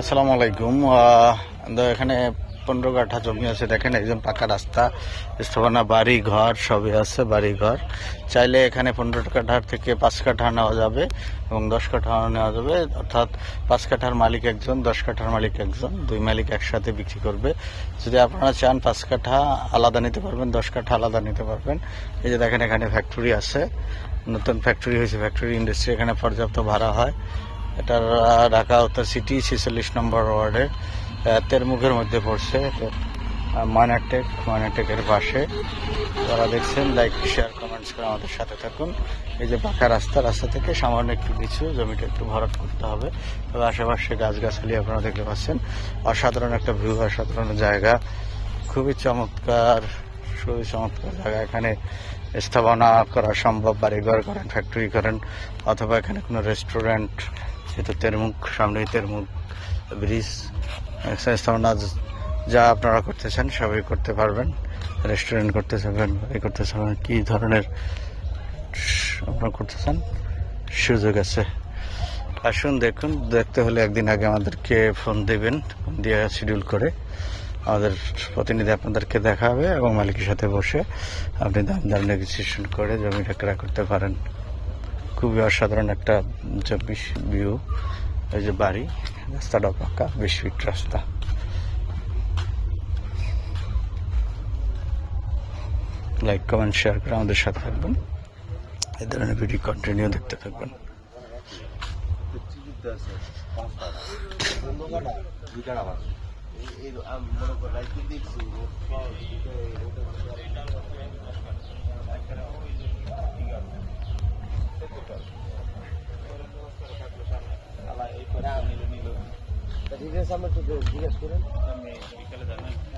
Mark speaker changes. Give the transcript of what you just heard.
Speaker 1: আসসালামু আলাইকুম। এখানে পনেরো কাঠা জমি আছে, দেখেন একজন পাকা রাস্তা, স্থাপনা বাড়ি ঘর সবই আছে বাড়ি ঘর চাইলে এখানে পনেরো কাঠার থেকে পাঁচ কাঠা নেওয়া যাবে এবং দশ কাঠা নেওয়া যাবে। অর্থাৎ পাঁচ কাঠার মালিক একজন, দশ কাঠার মালিক একজন, দুই মালিক একসাথে বিক্রি করবে। যদি আপনারা চান পাঁচ কাঠা আলাদা নিতে পারবেন, দশ কাঠা আলাদা নিতে পারবেন। এই যে দেখেন এখানে ফ্যাক্টরি আছে, নতুন ফ্যাক্টরি হয়েছে ফ্যাক্টরি ইন্ডাস্ট্রি এখানে পর্যাপ্ত ভাড়া হয়। আহ, ঢাকা উত্তর সিটি ছেচল্লিশ নম্বর ওয়ার্ডের তেরমুখের মধ্যে পড়ছে। ময়নাটেক ময়নাটেকের পাশে। তারা দেখছেন লাইক শেয়ার কমেন্টস করে আমাদের সাথে থাকুন। এই যে পাকা রাস্তা রাস্তা থেকে সামান্য একটু কিছু জমিটা একটু ভরাট করতে হবে। তবে আশেপাশে গাছগাছালি আপনারা দেখতে পাচ্ছেন। অসাধারণ একটা ভিউ অসাধারণ জায়গা। খুবই চমৎকার খুবই চমৎকার জায়গা। এখানে স্থাপনা করা সম্ভব বাড়িঘর করেন ফ্যাক্টরি করেন অথবা এখানে কোনো রেস্টুরেন্ট যেহেতু তেরমুখ, সামনেই তেরমুখ, ব্রিজ স্থাপনা যা আপনারা করতে চান সবই করতে পারবেন, রেস্টুরেন্ট করতে চাবেন এ করতে চাবেন কী ধরনের আপনারা করতে চান সুযোগ আছে। আসুন, দেখুন, দেখতে হলে একদিন আগে আমাদেরকে ফোন দেবেন, ফোন দিয়ে শিডিউল করে আমাদের প্রতিনিধি আপনাদেরকে দেখাবে এবং মালিকের সাথে বসে আপনি দাম দাম নেগোসিয়েশন করে জমিটা ক্রয় করতে পারেন। খুবই অসাধারণ একটা চব্বিশ ভিউ এই যে বাড়ি, রাস্তাটা পাকা, বিশ ফিট রাস্তা। লাইক কমেন্ট শেয়ার করে আমাদের সাথে থাকবেন। এই ধরনের ভিডিও কন্টিনিউ দেখতে থাকবেন।
Speaker 2: জিজ্ঞাসা আমরা একটু জিজ্ঞেস করেন আমি বিকালে জানাই